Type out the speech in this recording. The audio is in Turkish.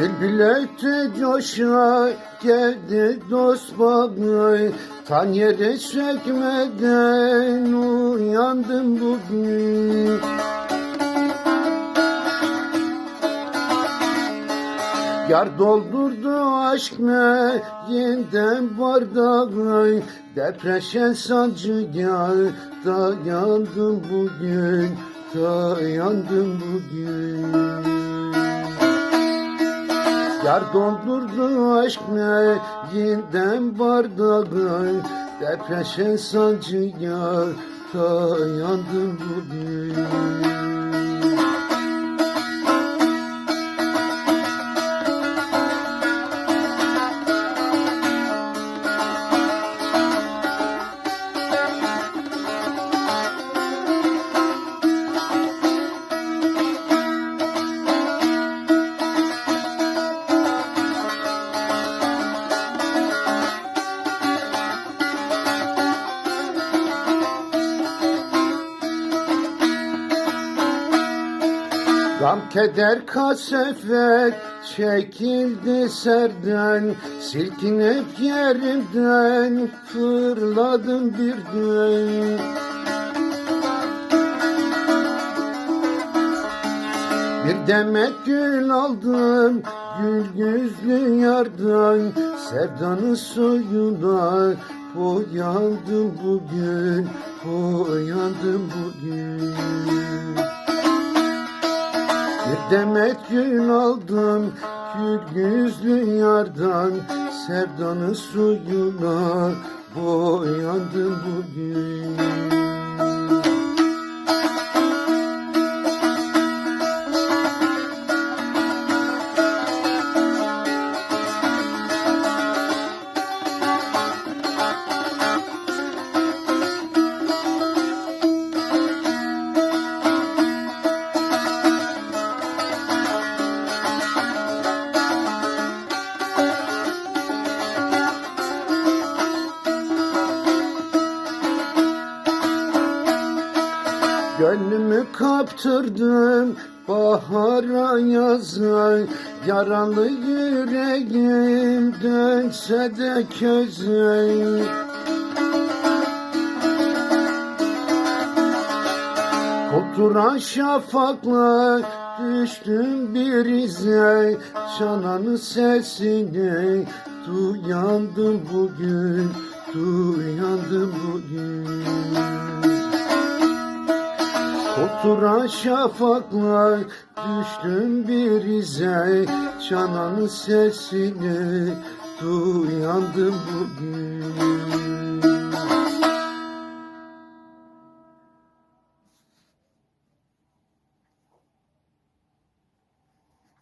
Millete coşa geldi dost bana Tan yere sökmeden uyandım bugün. Yar doldurdu aşk yeniden bardağı Depreşen sancıya dayandım bugün Dayandım bugün Yar doldurdu aşk yeniden bardağı Depreşen sancıya dayandım bugün Gam keder kasefet çekildi serden Silkinip yerimden fırladım birden. Bir demet gül aldım gül yüzlü yardan Sevdanın suyuna boyandım bugün Boyandım bugün demet gül aldım Gül yüzlü yardan Sevdanın suyuna Boyandım bugün Gönlümü kaptırdım bahara yaza Yaralı yüreğim dönse de köze Koturan şafaklar düştüm bir ize Çananın sesini duyandım bugün Duyandım bugün Oturan şafaklar düştüm bir ize Çananın sesini duyandım bugün